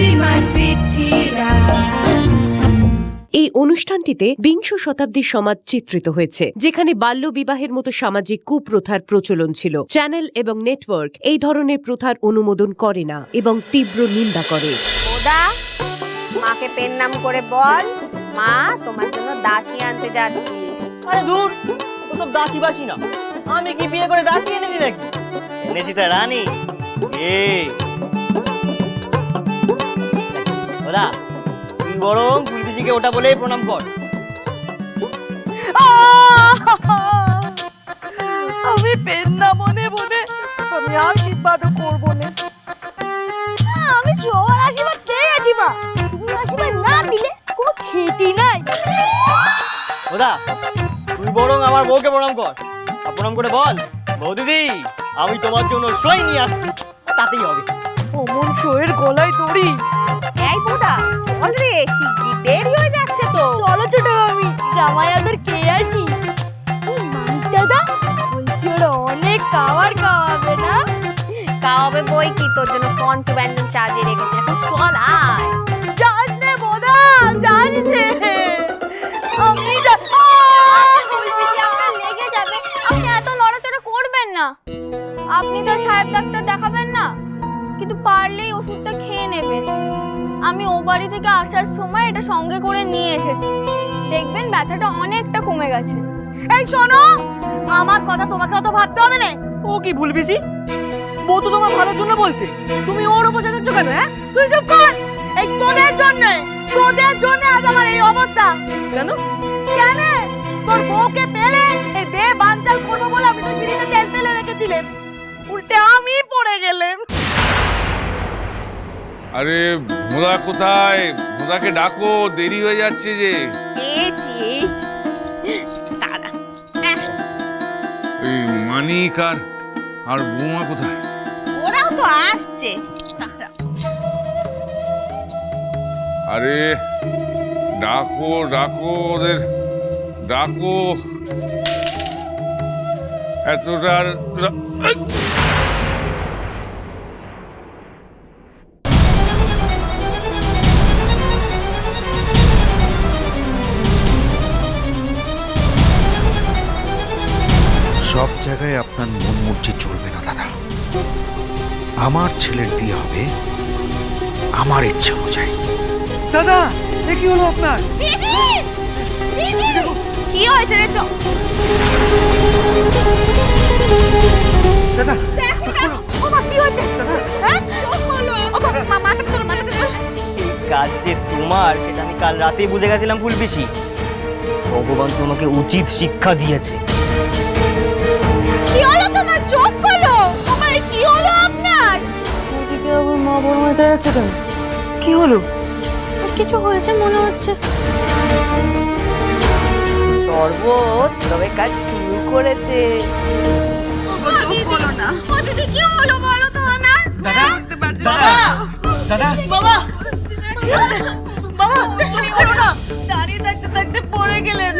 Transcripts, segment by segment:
শ্রীমান পৃথ্বীরাজ। এই অনুষ্ঠানটিতে বিংশ শতাব্দীর সমাজ চিত্রিত হয়েছে যেখানে বাল্য বিবাহের মতো সামাজিক কুপ্রথার প্রচলন ছিল। চ্যানেল এবং নেটওয়ার্ক এই ধরনের প্রথার অনুমোদন করে না এবং তীব্র নিন্দা করে। ওদা মাকে পেন নাম করে বল। মা তোমার জন্য দাসী আনতে যাচ্ছি। আরে দূর ওসব দাসী বাসি না। আমি কি বিয়ে করে দাসী এনেছি নাকি? এনেছি তো রানী। এ ওদা তুই বরং ওটা বলেই প্রণাম কর। আমি পেন না মনে মনে আমি আশীর্বাদও করব না। আমি সবার আশীর্বাদ পেয়ে গেছি মা। তুমি আশীর্বাদ না দিলে কোনো খেতি নাই। ওদা তুই বরং আমার বউকে প্রণাম কর। আর প্রণাম করে বল বউ দিদি আমি তোমার জন্য সই নিয়ে আসছি। তাতেই হবে। অমন শোয়ের গলায় দড়ি। এই বুড়া চল রে দেরি হয়ে যাচ্ছে তো। চলো ছোট মামি জামাই আদর কে আছি দাদা বলছি ওরা অনেক খাবার খাওয়াবে না? কাওয়াবে বই কি তোর জন্য পঞ্চ ব্যঞ্জন চার্জে রেখেছে এখন চল আয়। বোদা আমি আপনি এত লড়াচড়া করবেন না। আপনি তো সাহেব ডাক্তার দেখাবেন কিন্তু পারলেই ওষুধটা খেয়ে নেবেন। আমি ও বাড়ি থেকে আসার সময় এটা সঙ্গে করে নিয়ে এসেছি। দেখবেন ব্যথাটা অনেকটা কমে গেছে। এই শোনো! আমার কথা তোমাকে অত ভাবতে হবে না। ও কি ভুল পিসি বউ তো তোমার ভালোর জন্য বলছে। তুমি ওর উপর যাচ্ছ কেন হ্যাঁ? তুই চুপ কর! এই তোদের জন্য তোদের জন্য আজ আমার এই অবস্থা। কেন? কেন? তোর বউকে পেলে এই বে করব বলে আমি তো সিঁড়িতে তেল ফেলে রেখেছিলাম উল্টে আমি পড়ে গেলাম। আরে ভোঁদা কোথায়? ভোঁদাকে ডাকো দেরি হয়ে যাচ্ছে যে। দাঁড়া। ওই মানিক আর আর বৌমা কোথায়? ওরাও তো আসছে। আরে ডাকো ডাকো ওদের। ডাকো। এতটা জায়গায় আপনার মন মর্জি চলবে না দাদা। আমার ছেলের বিয়ে হবে আমার ইচ্ছে অনুযায়ী। দাদা এ কি হলো আপনার? কি হয়েছে রে দাদা কি হয়েছে? কাজ যে তোমার সেটা আমি কাল রাতেই বুঝে গেছিলাম ফুল পিসি ভগবান তোমাকে উচিত শিক্ষা দিয়েছে। মা যাচ্ছে কেন কি হলো? কিছু হয়েছে মনে হচ্ছে। শরবত তবে কাজ শুরু করেছে। ও দিদি কি হলো বলো তো না দাদা দাদা দাদা। বাবা বাবা চুপ করো না দাঁড়িয়ে থাকতে থাকতে পড়ে গেলেন।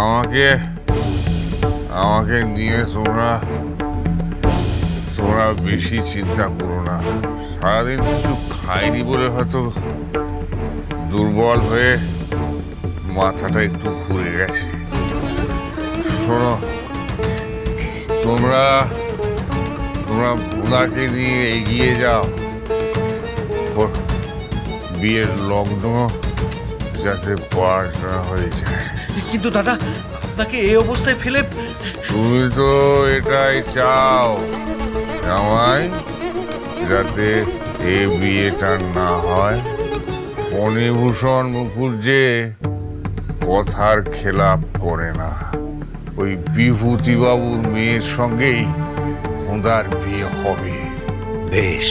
আমাকে আমাকে নিয়ে তোমরা তোমরা বেশি চিন্তা করো না। সারাদিন কিছু খাইনি বলে হয়তো দুর্বল হয়ে মাথাটা একটু ঘুরে গেছে। শোনো, তোমরা তোমরা ভোলাকে নিয়ে এগিয়ে যাও। বিয়ের লগ্ন যাতে পড়াশোনা হয়ে যায়। কিন্তু দাদা আপনাকে এই অবস্থায় ফেলে তুমি তো এটাই চাও জামাই যাতে এ বিয়েটা না হয়। ফণিভূষণ মুখুজ্জে কথার খেলাপ করে না। ওই বিভূতিবাবুর মেয়ের সঙ্গেই হোঁদার বিয়ে হবে। বেশ।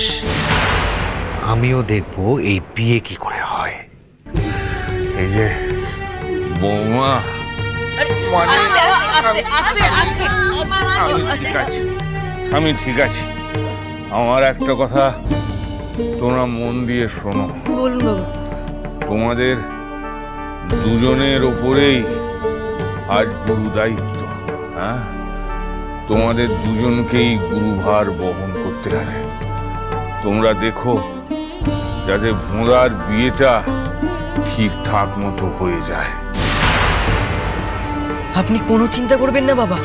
আমিও দেখব এই বিয়ে কি করে হয়। এই যে বৌমা আমি ঠিক আছি। আমি ঠিক আছি। আমার একটা কথা তোমরা মন দিয়ে শোনো। তোমাদের দুজনের ওপরেই আজ গুরু দায়িত্ব হ্যাঁ? তোমাদের দুজনকেই গুরুভার বহন করতে হবে। তোমরা দেখো যাতে ভোঁদার বিয়েটা ঠিকঠাক মতো হয়ে যায়। আপনি কোনো চিন্তা করবেন না বাবা।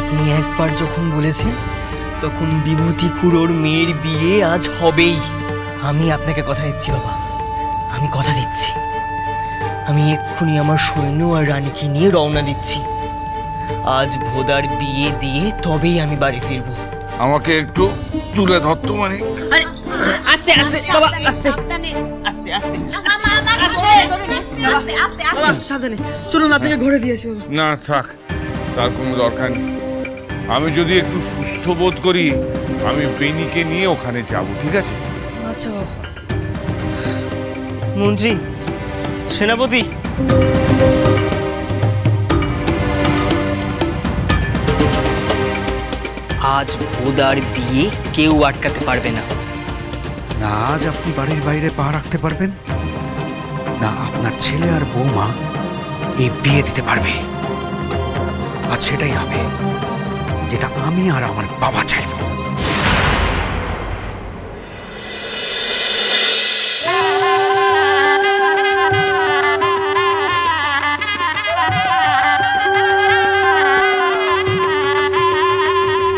আপনি একবার যখন বলেছেন তখন বিভূতি খুড়োর মেয়ের বিয়ে আজ হবেই। আমি আপনাকে কথা দিচ্ছি বাবা। আমি কথা দিচ্ছি। আমি এক্ষুনি আমার সৈন্য আর রানীকে নিয়ে রওনা দিচ্ছি। আজ ভোদার বিয়ে দিয়ে তবেই আমি বাড়ি ফিরবো। আমাকে একটু তুলে ধরতো মানে আস্তে আস্তে বাবা আস্তে। আস্তে আস্তে। বাবা সাবধানে। চলুন আপনাকে ঘরে দিয়ে আসি বাবা। না থাক। তার কোনো দরকার নেই। আমি যদি একটু সুস্থ বোধ করি আমি বেনিকে নিয়ে ওখানে যাব ঠিক আছে? আচ্ছা বাবা। মন্ত্রী সেনাপতি। আজ ভোদার বিয়ে কেউ আটকাতে পারবে না। না আজ আপনি বাড়ির বাইরে পা রাখতে পারবেন। না আপনার ছেলে আর বৌমা এই বিয়ে দিতে পারবে। আর সেটাই হবে যেটা আমি আর আমার বাবা চাইব।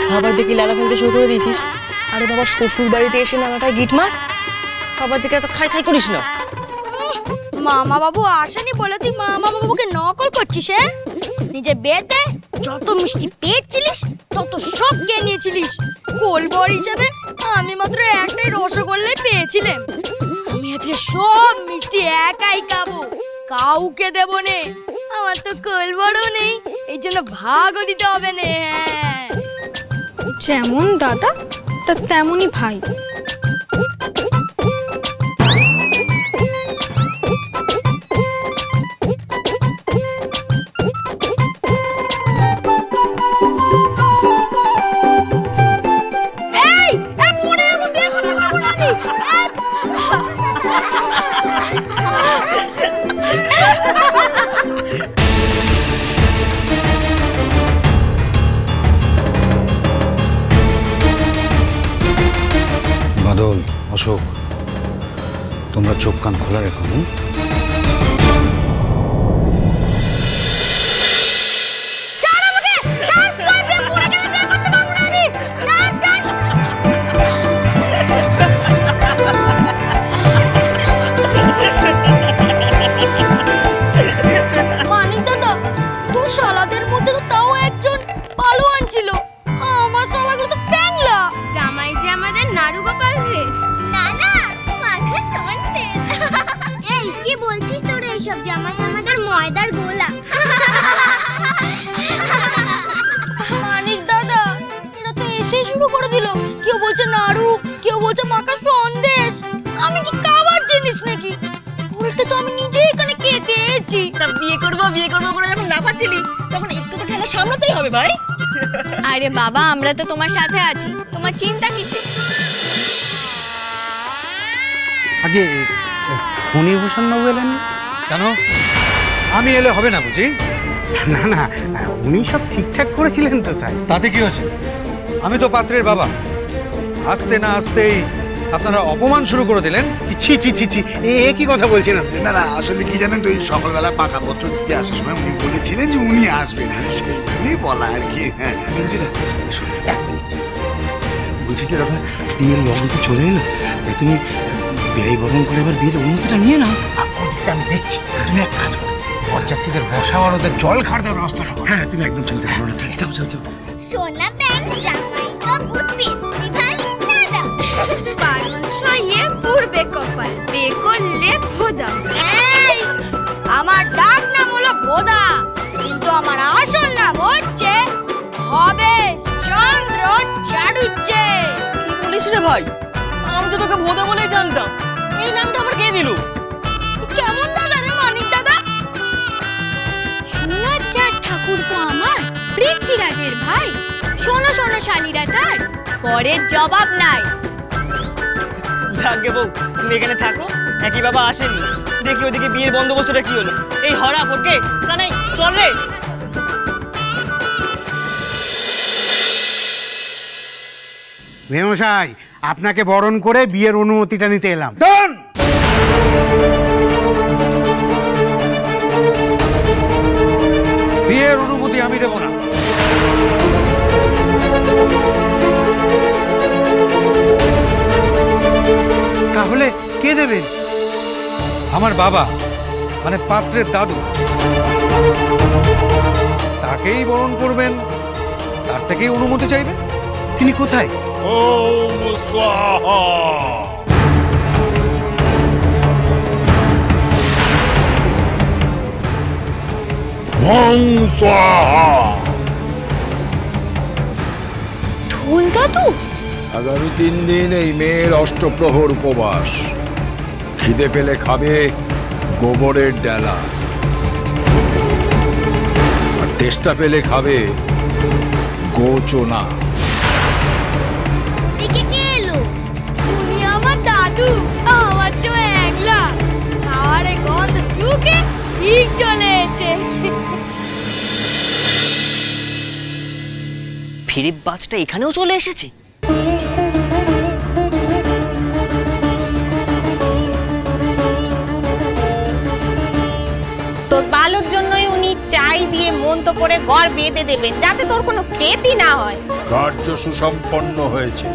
খাবার দেখে লাগা ফেলতে শুরু করে দিয়েছিস। আরে বাবা শ্বশুর বাড়িতে এসে নানাটায় গিট মার? খাবার দেখে এত খাই খাই করিস না। মামা বাবু আসেনি বলে তুই মামা বাবুকে নকল করছিস হ্যাঁ? নিজের বিয়েতে যত মিষ্টি পেয়েছিলিস, তত সব কে নিয়েছিলিস। কোলবর হিসেবে আমি মাত্র একটাই রসগোল্লাই পেয়েছিলাম। আমি আজকে সব মিষ্টি একাই খাব। কাউকে দেব নে। আমার তো কোলবরও নেই। এই জন্য ভাগও দিতে হবে না হ্যাঁ। যেমন দাদা, তা তেমনই ভাই। এইসব জামাই আমাদের ময়দার গোলা। মানিক দাদা এরা তো এসে শুরু করে দিল। কেউ বলছে নাড়ু কেউ বলছে মাখা সন্দেশ। আমি কি খাবার জিনিস নাকি? উল্টে তো আমি নিজেই এখানে কেঁদেছি তা বিয়ে করব বিয়ে করব করে যখন না পাচ্ছিলি তখন একটু তো খেলা সামলাতেই হবে ভাই। আরে বাবা আমরা তো তোমার সাথে আছি। তোমার চিন্তা কিসে আগে ফণীভূষণ বাবু এলেন? কেন? আমি এলে হবে না বুঝি? না না উনি সব ঠিকঠাক করেছিলেন তো তাই। তাতে কি হয়েছে? আমি তো পাত্রের বাবা। আসতে না আসতেই আপনারা অপমান শুরু করে দিলেন। ছি ছি ছি ছি এ কি কথা বলছেন আপনি? না না আসলে কি জানেন তো ওই সকালবেলা পাকাপত্র দিতে আসার সময় উনি বলেছিলেন যে উনি আসবেন। আর সেই জন্যই বলা আর কি হ্যাঁ। বলছি যে দাদা বিয়ের লগ্নতে চলে এলো। তাই তুমি ব্যয় বরণ করে এবার বিয়ের অনুমতিটা নিয়ে নাও। দেখছি তুমি এক কাজ করো। বরযাত্রীদের বসাবার ওদের জল খাওয়ার দেওয়ার ব্যবস্থাটা করো। হ্যাঁ তুমি একদম চিন্তা করো না ঠিক আছে। যাও যাও যাও। সোনা ব্যাংক জামাই কাপড় পেয়েছি ভাই দাদা কারণ সইয়ে পূর্বে কপাল বে করলে ভোদা। এই আমার ডাক নাম হলো ভোদা কিন্তু আমার আসল নাম হচ্ছে ভবেশ চন্দ্র চাডুজ্জে কি বলিস রে ভাই? আমি তো তোকে ভোদা বলেই জানতাম। এই নামটা আবার কে দিল? পৃথ্বীরাজের ভাই? শোনো শোনো শালিরা তার পরের জবাব নাই। যাকে বউ তুমি এখানে থাকো একই বাবা আসেনি। দেখি ওদিকে বিয়ের বন্দোবস্তটা কি হলো। এই হরা ফটকে কানাই চল রে। ভেমশাই আপনাকে বরণ করে বিয়ের অনুমতিটা নিতে এলাম। বিয়ের অনুমতি আমি দেব না। তাহলে কে দেবেন আমার বাবা মানে পাত্রের দাদু। তাকেই বরণ করবেন তার থেকেই অনুমতি চাইবেন তিনি কোথায়? স্বাহা। ঢোল দাদু? আগামী তিন দিন এই মেয়ের অষ্টপ্রহর উপবাস। খিদে পেলে খাবে গোবরের ডালা। আর তেষ্টা পেলে খাবে গোচনা। আমার দাদু আমার চো একলা। খাওয়ারে গন্ধ শুকে ঠিক চলে ফিরিপ বাজটা এখানেও চলে এসেছে? দিয়ে মন তো করে গড় বেঁধে দেবেন যাতে তোর কোনো ক্ষতি না হয়। কার্য সুসম্পন্ন হয়েছে।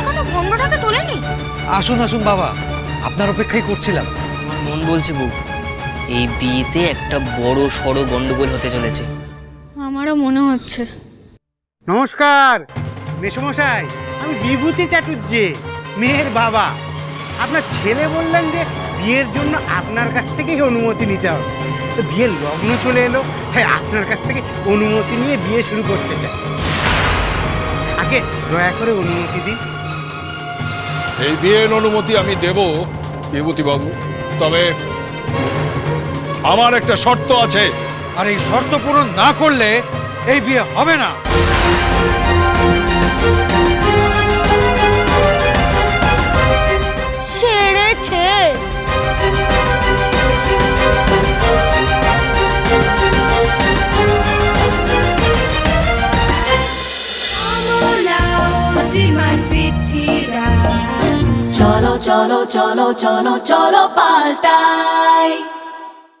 এখনও তোলেনি? আসুন আসুন বাবা। আপনার অপেক্ষাই করছিলাম। আমার মন বলছে বউ। এই বিয়েতে একটা বড় সড়ো গন্ডগোল হতে চলেছে। আমারও মনে হচ্ছে। নমস্কার মেসমশাই আমি বিভূতি চাটুর্যে মেয়ের বাবা। আপনার ছেলে বললেন যে বিয়ের জন্য আপনার কাছ থেকেই অনুমতি নিতে হবে। তো বিয়ের লগ্ন চলে এলো তাই আপনার কাছ থেকে অনুমতি নিয়ে বিয়ে শুরু করতে চাই। আগে দয়া করে অনুমতি দিন। এই বিয়ের অনুমতি আমি দেব বিভূতি বাবু তবে আমার একটা শর্ত আছে। আর এই শর্ত পূরণ না করলে এই বিয়ে হবে না। সেরেছে চলো চলো চলো চলো চলো পাল্টাই।